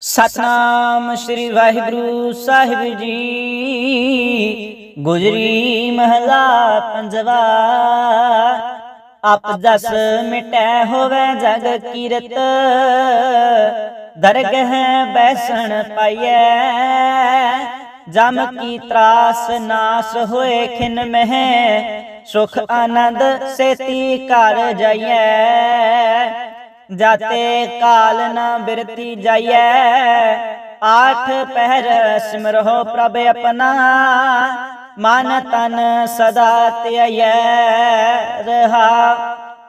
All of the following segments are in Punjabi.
ਸਤਨਾਮ ਸ੍ਰੀ ਵਾਹਿਗੁਰੂ ਸਾਹਿਬ ਜੀ। ਗੁਜਰੀ ਮਹਲਾ ਪੰਜਵਾ। ਆਪ ਦਸ ਮਿਟੈ ਹੋਵੇ ਜਗ ਕੀਰਤ। ਦਰਗਹ ਬੈਸਣ ਪਾਈਐ। ਜਮ ਕੀ ਤਰਾਸ ਨਾਸ ਹੋਏ ਖਿਨ ਮਹਿ। ਸੁਖ ਆਨੰਦ ਸੇਤੀ ਕਰ ਜਾਈਐ। ਜਾਤੇ ਕਾਲ ਨਾ ਬਿਰਤੀ ਜਾਈਐ। ਆਠ ਪਹਿਰ ਸਿਮਰੋ ਪ੍ਰਭ ਆਪਣਾ। ਮਨ ਤਨ ਸਦਾ ਧਿਆਈਐ। ਰਹਾ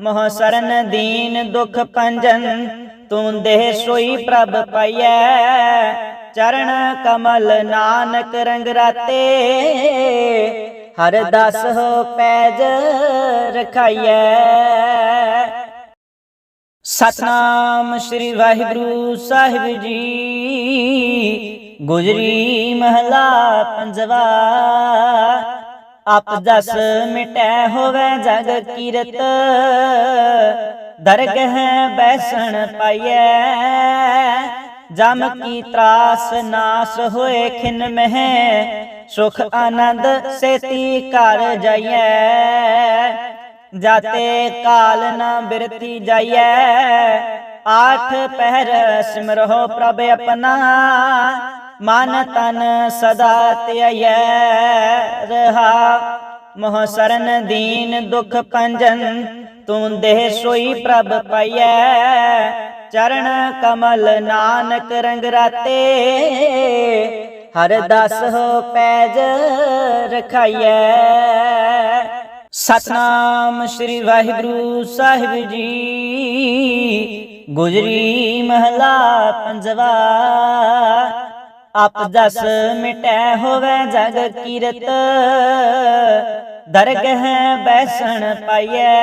ਮੋਹ ਸਰਨ ਦੀਨ ਦੁਖ ਪੰਜਨ। ਤੂੰ ਦੇਹ ਸੋਈ ਪ੍ਰਭ ਪਾਈਐ। ਚਰਨ ਕਮਲ ਨਾਨਕ ਰੰਗ ਰਾਤੇ। ਹਰ ਦਸ ਹੋ ਪੈਜ ਰਖਾਈਐ। ਸਤਨਾਮ ਸ੍ਰੀ ਵਾਹਿਗੁਰੂ ਸਾਹਿਬ ਜੀ। ਗੁਜਰੀ ਮਹਲਾ ਪੰਜਵਾ। ਆਪ ਜਸ ਮਿਟੈ ਹੋਵੇ ਜਗ ਕੀਰਤ। ਦਰਗਹ ਬੈਸਣ ਪਾਈਐ। ਜਮ ਕੀ ਤਰਾਸ ਨਾਸ ਹੋਏ ਖਿਨ ਮਹਿ। ਸੁਖ ਆਨੰਦ ਸੇਤੀ ਕਰ ਜਾਈਐ। ਜਾਤੇ ਕਾਲ ਨਾ ਬਿਰਤੀ ਜਾਈਐ। ਆਠ ਪਹਿਰ ਸਿਮਰੋ ਪ੍ਰਭ ਆਪਣਾ। ਮਨ ਤਨ ਸਦਾ ਧਿਆਈਐ। ਰਹਾ ਮੋਹ ਸਰਨ ਦੀਨ ਦੁਖ ਪੰਜਨ। ਤੂੰ ਦੇਹ ਸੋਈ ਪ੍ਰਭ ਪਾਈਐ। ਚਰਨ ਕਮਲ ਨਾਨਕ ਰੰਗ ਰਾਤੇ। ਹਰ ਦਸ ਹੋ ਪੈਜ ਰਖਾਈਐ। ਸਤਨਾਮ ਸ੍ਰੀ ਵਾਹਿਗੁਰੂ ਸਾਹਿਬ ਜੀ। ਗੁਜਰੀ ਮਹਲਾ ਪੰਜਵਾ। ਆਪ ਜਸ ਮਿਟੈ ਹੋਵੇ ਜਗ ਕੀਰਤ। ਦਰਗਹ ਬੈਸਣ ਪਾਈਐ।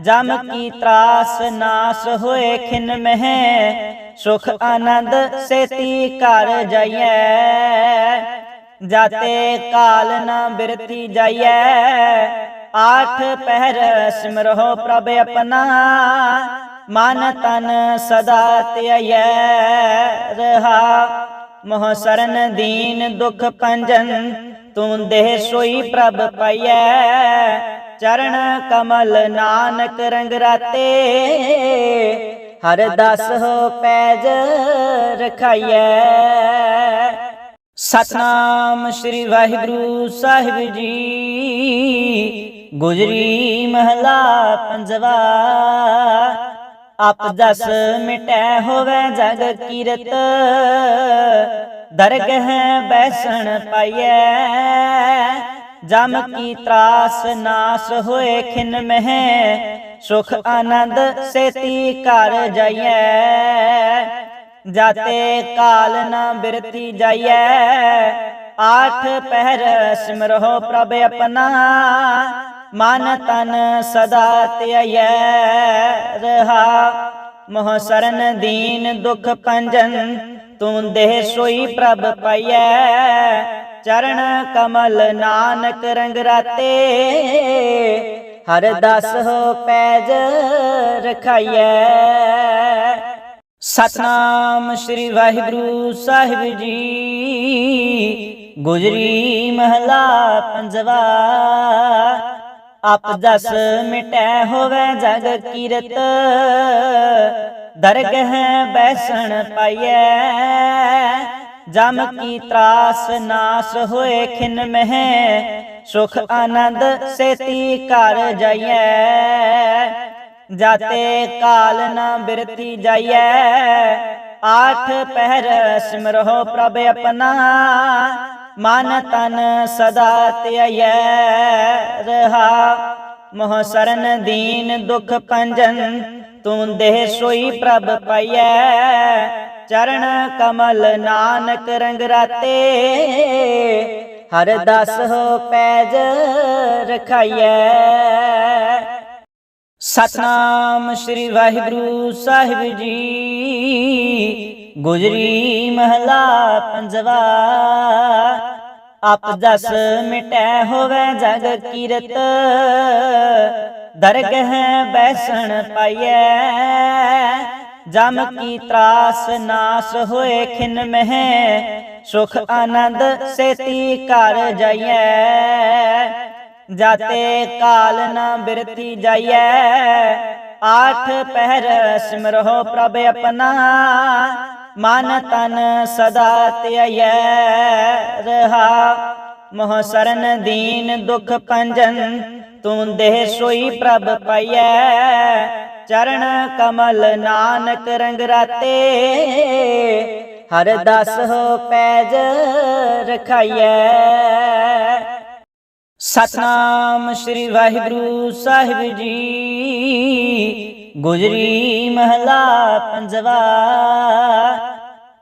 ਜਮ ਕੀ ਤਰਾਸ ਨਾਸ ਹੋਏ ਖਿਨ ਮਹਿ। ਸੁਖ ਆਨੰਦ ਸੇਤੀ ਘਰ ਜਾਈਐ। ਜਾਤੇ ਕਾਲ ਨਾ ਬਿਰਤੀ ਜਾਈਐ। ਆਠ ਪਹਿਰ ਸਿਮਰੋ ਪ੍ਰਭ ਆਪਣਾ। ਮਨ ਤਨ ਸਦਾ ਧਿਆਈਐ। ਰਹਾ ਮੋਹ ਸਰਨ ਦੀਨ ਦੁਖ ਪੰਜਨ। ਤੂੰ ਦੇਹ ਸੋਈ ਪ੍ਰਭ ਪਾਈਐ। ਚਰਨ ਕਮਲ ਨਾਨਕ ਰੰਗ ਰਾਤੇ। ਹਰ ਦਸ ਹੋ ਪੈਜ ਰਖਾਈਐ। ਸਤਨਾਮ ਸ੍ਰੀ ਵਾਹਿਗੁਰੂ ਸਾਹਿਬ ਜੀ। ਗੁਜਰੀ ਮਹਲਾ ਪੰਜਵਾ। ਆਪ ਦਸ ਮਿਟੈ ਹੋਵੇ ਜਗ ਕੀਰਤ। ਦਰਗਹ ਬੈਸਣ ਪਾਈਐ। ਜਮ ਕੀ ਤਰਾਸ ਨਾਸ ਹੋਏ ਖਿਨ ਮਹਿ। ਸੁਖ ਆਨੰਦ ਸੇਤੀ ਕਰ ਜਾਈਐ। ਜਾਤੇ ਕਾਲ ਨਾ ਬਿਰਤੀ ਜਾਈਐ। ਆਠ ਪਹਿਰ ਸਿਮਰੋ ਪ੍ਰਭ ਆਪਣਾ। ਮਨ ਤਨ ਸਦਾ ਧਿਆਈਐ। ਰਹਾ ਮੋਹ ਸਰਨ ਦੀਨ ਦੁਖ ਪੰਜਨ। ਤੂੰ ਦੇਹ ਸੋਈ ਪ੍ਰਭ ਪਾਈਐ। ਚਰਨ ਕਮਲ ਨਾਨਕ ਰੰਗ ਰਾਤੇ। ਹਰ ਦਸ ਹੋ ਪੈਜ ਰਖਾਈਐ। ਸਤਨਾਮ ਸ੍ਰੀ ਵਾਹਿਗੁਰੂ ਸਾਹਿਬ ਜੀ। ਗੁਜਰੀ ਮਹਲਾ ਪੰਜਵਾ। ਆਪ ਦਸ ਮਿਟੈ ਹੋਵੇ ਜਗ ਕੀਰਤ। ਦਰਗਹ ਬੈਸਣ ਪਾਈਐ। ਜਮ ਕੀ ਤਰਾਸ ਨਾਸ ਹੋਏ ਖਿਨ ਮਹਿ। ਸੁਖ ਆਨੰਦ ਸੇਤੀ ਕਰ ਜਾਈਐ। ਜਾਤੇ ਕਾਲ ਨਾ ਬਿਰਤੀ ਜਾਈਐ। ਆਠ ਪਹਿਰ ਸਿਮਰੋ ਪ੍ਰਭ ਆਪਣਾ। ਮਨ ਤਨ ਸਦਾ ਧਿਆਈਐ। ਰਹਾ ਮੋਹ ਸਰਨ ਦੀਨ ਦੁਖ ਪੰਜਨ। ਤੂੰ ਦੇਹ ਸੋਈ ਪ੍ਰਭ ਪਾਈਐ। ਚਰਨ ਕਮਲ ਨਾਨਕ ਰੰਗ ਰਾਤੇ। ਹਰ ਦਸ ਹੋ ਪੈਜ ਰਖਾਈਐ। ਸਤਨਾਮ ਸ੍ਰੀ ਵਾਹਿਗੁਰੂ ਸਾਹਿਬ ਜੀ। ਗੁਜਰੀ ਮਹਲਾ ਪੰਜਵਾ। ਆਪ ਦਸ ਮਿਟੈ ਹੋਵੇ ਜਗ ਕੀਰਤ। ਦਰਗਹ ਬੈਸਣ ਪਾਈਐ। ਜਮ ਕੀ ਤਰਾਸ ਨਾਸ ਹੋਏ ਖਿਨ ਮਹਿ। ਸੁਖ ਆਨੰਦ ਸੇਤੀ ਘਰ ਜਾਈਐ। ਜਾਤੇ ਕਾਲ ਨਾ ਬਿਰਤੀ ਜਾਈਐ। ਆਠ ਪਹਿਰ ਸਿਮਰਹੁ ਪ੍ਰਭ ਆਪਣਾ। ਮਨ ਤਨ ਸਦਾ ਧਿਆਈਐ ਰਹਾ ਮੋਹ ਸਰਨ ਦੀਨ ਦੁਖ ਪੰਜਨ। ਤੂੰ ਦੇਹ ਸੋਈ ਪ੍ਰਭ ਪਾਈਐ। ਚਰਨ ਕਮਲ ਨਾਨਕ ਰੰਗ ਰਾਤੇ। ਹਰ ਦਸ ਹੋ ਪੈਜ ਰਖਾਈਐ। ਸਤਨਾਮ ਸ੍ਰੀ ਵਾਹਿਗੁਰੂ ਸਾਹਿਬ ਜੀ। ਗੁਜਰੀ ਮਹਲਾ ਪੰਜਵਾ।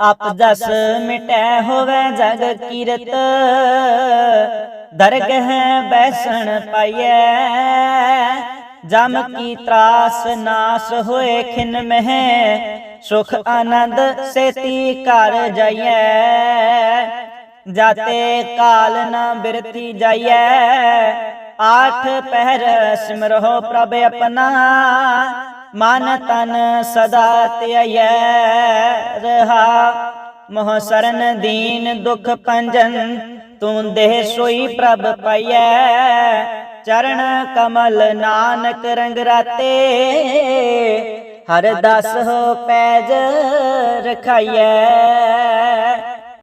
ਆਪ ਦਸ ਮਿਟੈ ਹੋਵੇ ਜਗ ਕੀਰਤ। ਦਰਗਹ ਬੈਸਣ ਪਾਈਐ। ਜਮ ਕੀ ਤਰਾਸ ਨਾਸ ਹੋਏ ਖਿਨ ਮਹਿ। ਸੁਖ ਆਨੰਦ ਸੇਤੀ ਘਰ ਜਾਈਐ। ਜਾਤੇ ਕਾਲ ਨਾ ਬਿਰਤੀ ਜਾਈਐ। ਆਠ ਪਹਿਰ ਸਿਮਰਹੁ ਪ੍ਰਭ ਆਪਣਾ। ਮਨ ਤਨ ਸਦਾ ਧਿਆਈਐ ਰਹਾ ਮੋਹ ਸਰਨ ਦੀਨ ਦੁਖ ਪੰਜਨ। ਤੂੰ ਦੇਹ ਸੋਈ ਪ੍ਰਭ ਪਾਈਐ। ਚਰਨ ਕਮਲ ਨਾਨਕ ਰੰਗ ਰਾਤੇ। ਹਰ ਦਸ ਹੋ ਪੈਜ ਰਖਾਈਐ।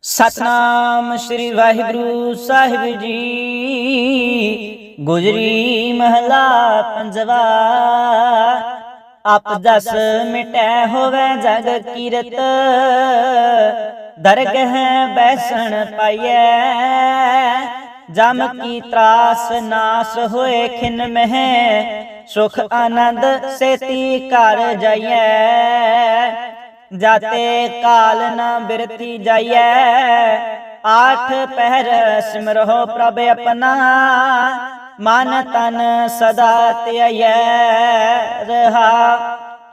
ਸਤਨਾਮ ਸ੍ਰੀ ਵਾਹਿਗੁਰੂ ਸਾਹਿਬ ਜੀ। ਗੁਜਰੀ ਮਹਲਾ ਪੰਜਵਾ। ਆਪ ਦਸ ਮਿਟੈ ਹੋਵੇ ਜਗ ਕੀਰਤ। ਦਰਗਹ ਬੈਸਣ ਪਾਈਐ। ਜਮ ਕੀ ਤਰਾਸ ਨਾਸ ਹੋਏ ਖਿਨ ਮਹਿ। ਸੁਖ ਆਨੰਦ ਸੇਤੀ ਕਰ ਜਾਈਐ। ਜਾਤੇ ਕਾਲ ਨਾ ਬਿਰਤੀ ਜਾਈਐ। ਆਠ ਪਹਿਰ ਸਿਮਰਹੁ ਪ੍ਰਭ ਆਪਣਾ। ਮਨ ਤਨ ਸਦਾ ਧਿਆਈਐ। ਰਹਾ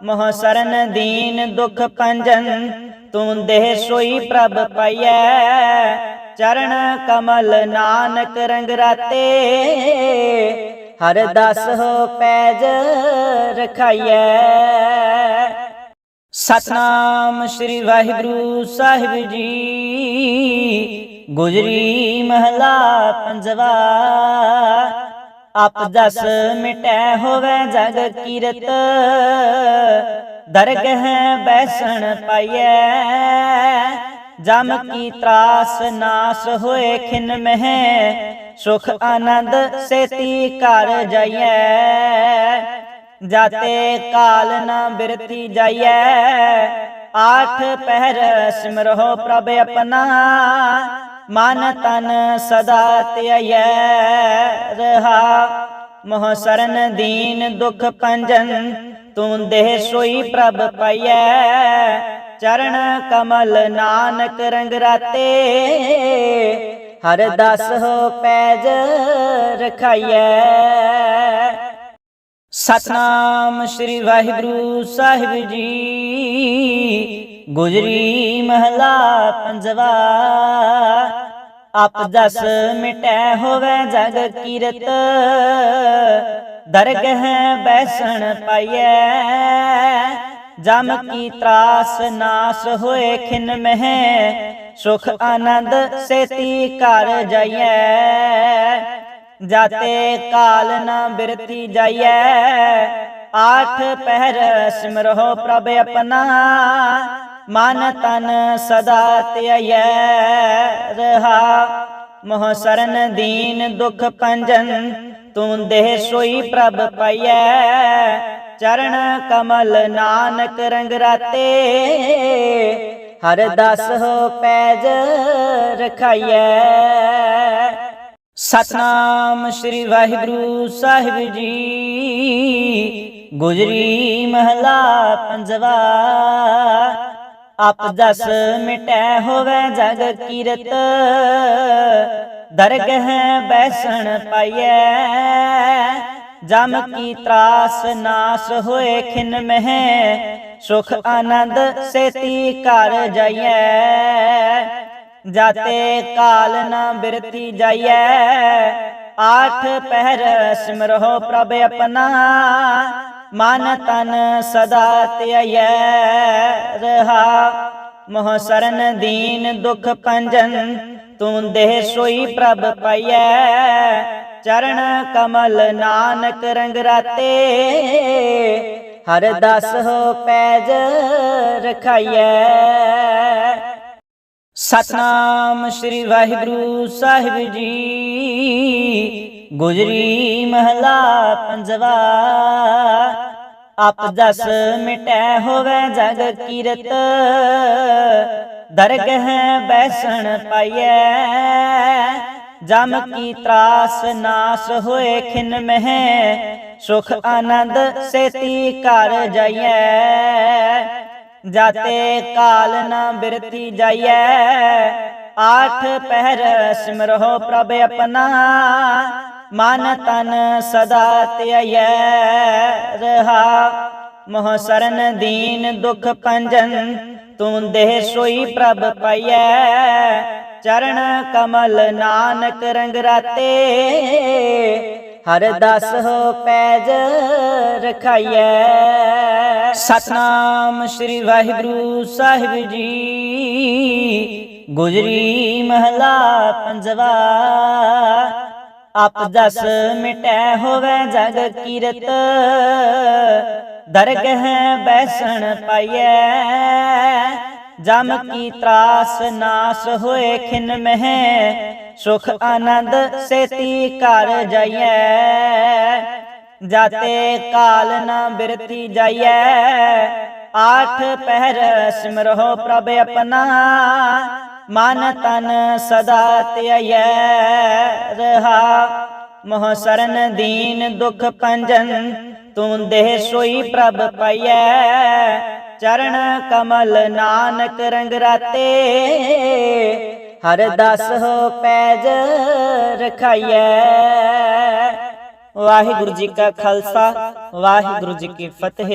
ਮੋਹ ਸਰਨ ਦੀਨ ਦੁਖ ਪੰਜਨ। ਤੂੰ ਦੇਹ ਸੋਈ ਪ੍ਰਭ ਪਾਈਐ। ਚਰਨ ਕਮਲ ਨਾਨਕ ਰੰਗ ਰਾਤੇ। ਹਰ ਦਸ ਹੋ ਪੈਜ ਰਖਾਈਐ। ਸਤਨਾਮ ਸ੍ਰੀ ਵਾਹਿਗੁਰੂ ਸਾਹਿਬ ਜੀ। ਗੁਜਰੀ ਮਹਲਾ ਪੰਜਵਾ। ਆਪ ਦਸ ਮਿਟੈ ਹੋਵੇ ਜਗ ਕੀਰਤ। ਦਰਗਹ ਬੈਸਣ ਪਾਈਐ। ਜਮ ਕੀ ਤਰਾਸ ਨਾਸ ਹੋਏ ਖਿਨ ਮਹਿ। ਸੁਖ ਆਨੰਦ ਸੇਤੀ ਘਰ ਜਾਈਐ। ਜਾਤੇ ਕਾਲ ਨਾ ਬਿਰਤੀ ਜਾਈਐ। ਆਠ ਪਹਿਰ ਸਿਮਰਹੁ ਪ੍ਰਭ ਆਪਣਾ। ਮਨ ਤਨ ਸਦਾ ਧਿਆਈਐ ਰਹਾ ਮੋਹ ਸਰਨ ਦੀਨ ਦੁਖ ਪੰਜਨ। ਤੂੰ ਦੇਹ ਸੋਈ ਪ੍ਰਭ ਪਾਈਐ। ਚਰਨ ਕਮਲ ਨਾਨਕ ਰੰਗ ਰਾਤੇ। ਹਰ ਦਸ ਹੋ ਪੈਜ ਰਖਾਈਐ। ਸਤਨਾਮ ਸ੍ਰੀ ਵਾਹਿਗੁਰੂ ਸਾਹਿਬ ਜੀ। ਗੁਜਰੀ ਮਹਲਾ ਪੰਜਵਾ। ਆਪ ਦਸ ਮਿਟੈ ਹੋਵੇ ਜਗ ਕੀਰਤ। ਦਰਗਹ ਬੈਸਣ ਪਾਈਐ। ਜਮ ਕੀ ਤਰਾਸ ਨਾਸ ਹੋਏ ਖਿਨ ਮਹਿ। ਸੁਖ ਆਨੰਦ ਸੇਤੀ ਘਰ ਜਾਈਐ। ਜਾਤੇ ਕਾਲ ਨਾ ਬਿਰਤੀ ਜਾਈਐ। ਆਠ ਪਹਿਰ ਸਿਮਰਹੁ ਪ੍ਰਭ ਆਪਣਾ। ਮਨ ਤਨ ਸਦਾ ਧਿਆਈਐ ਰਹਾ ਮੋਹ ਸਰਨ ਦੀਨ ਦੁਖ ਪੰਜਨ। ਤੂੰ ਦੇਹ ਸੋਈ ਪ੍ਰਭ ਪਾਈਐ। ਚਰਨ ਕਮਲ ਨਾਨਕ ਰੰਗ ਰਾਤੇ। ਹਰ ਦਸ ਹੋ ਪੈਜ ਰਖਾਈਐ। ਸਤਨਾਮ ਸ੍ਰੀ ਵਾਹਿਗੁਰੂ ਸਾਹਿਬ ਜੀ। ਗੁਜਰੀ ਮਹਲਾ ਪੰਜਵਾ। ਆਪ ਦਸ ਮਿਟੈ ਹੋਵੇ ਜਗ ਕੀਰਤ। ਦਰਗਹ ਬੈਸਣ ਪਾਈਐ। ਜਮ ਕੀ ਤਰਾਸ ਨਾਸ ਹੋਏ ਖਿਨ ਮਹਿ। ਸੁਖ ਆਨੰਦ ਸੇਤੀ ਘਰ ਜਾਈਐ। ਜਾਤੇ ਕਾਲ ਨਾ ਬਿਰਤੀ ਜਾਈਐ। ਆਠ ਪਹਿਰ ਸਿਮਰਹੁ ਪ੍ਰਭ ਆਪਣਾ। ਮਨ ਤਨ ਸਦਾ ਧਿਆਇਐ ਰਹਾ ਮੋਹ ਸਰਨ ਦੀਨ ਦੁਖ ਪੰਜਨ। ਤੂੰ ਦੇਹ ਸੋਈ ਪ੍ਰਭ ਪਾਈਐ। ਚਰਨ ਕਮਲ ਨਾਨਕ ਰੰਗ ਰਾਤੇ। ਹਰ ਦਸ ਹੋ ਪੈਜ ਰਖਾਈਐ। ਸਤਨਾਮ ਸ੍ਰੀ ਵਾਹਿਗੁਰੂ ਸਾਹਿਬ ਜੀ। ਗੁਜਰੀ ਮਹਲਾ ਪੰਜਵਾ। ਆਪ ਜਸ ਮਿਟੈ ਹੋਵੇ ਜਗ ਕੀਰਤ। ਦਰਗਹ ਬੈਸਣ ਪਾਈਐ। ਜਮ ਕੀ ਤਰਾਸ ਨਾਸ ਹੋਏ ਖਿਨ ਮਹਿ। ਸੁਖ ਆਨੰਦ ਸੇਤੀ ਘਰ ਜਾਈਐ। ਜਾਤੇ ਕਾਲ ਨਾ ਬਿਰਤੀ ਜਾਈਐ। ਆਠ ਪਹਿਰ ਸਿਮਰਹੁ ਪ੍ਰਭ ਆਪਣਾ। ਮਨ ਤਨ ਸਦਾ ਧਿਆਈਐ। ਰਹਾ ਮੋਹ ਸਰਨ ਦੀਨ ਦੁਖ ਪੰਜਨ। ਤੂੰ ਦੇਹ ਸੋਈ ਪ੍ਰਭ ਪਾਈਐ। ਚਰਨ ਕਮਲ ਨਾਨਕ ਰੰਗ ਰਾਤੇ। ਹਰ ਦਸ ਹੋ ਪੈਜ ਰਖਾਈਐ। ਸਤਨਾਮ ਸ੍ਰੀ ਵਾਹਿਗੁਰੂ ਸਾਹਿਬ ਜੀ। ਗੁਜਰੀ ਮਹਲਾ ਪੰਜਵਾ। ਆਪ ਦਸ ਮਿਟੈ ਹੋਵੇ ਜਗ ਕੀਰਤ। ਦਰਗਹ ਬੈਸਣ ਪਾਈਐ। ਜਮ ਕੀ ਤਰਾਸ ਨਾਸ ਹੋਏ ਖਿਨ ਮਹਿ। ਸੁਖ ਆਨੰਦ ਸੇਤੀ ਘਰ ਜਾਈਐ, ਜਾਤੇ ਕਾਲ ਨਾ ਬਿਰਤੀ ਜਾਈਐ। ਆਠ ਪਹਿਰ ਸਿਮਰਹੁ ਪ੍ਰਭ ਆਪਣਾ, ਮਨ ਤਨ ਸਦਾ ਧਿਆਈਐ। ਰਹਾ ਮੋਹ ਸਰਨ ਦੀਨ ਦੁਖ ਪੰਜਨ, ਤੂੰ ਦੇਹ ਸੋਈ ਪ੍ਰਭ ਪਾਈਐ। ਚਰਨ ਕਮਲ ਨਾਨਕ ਰੰਗ ਰਾਤੇ ਹਰ ਦਸ ਹੋ ਪੈਜ ਰਖਾਈਐ। ਵਾਹਿਗੁਰੂ ਜੀ ਕਾ ਖਾਲਸਾ ਵਾਹਿਗੁਰੂ ਜੀ ਕੀ ਫਤਿਹ।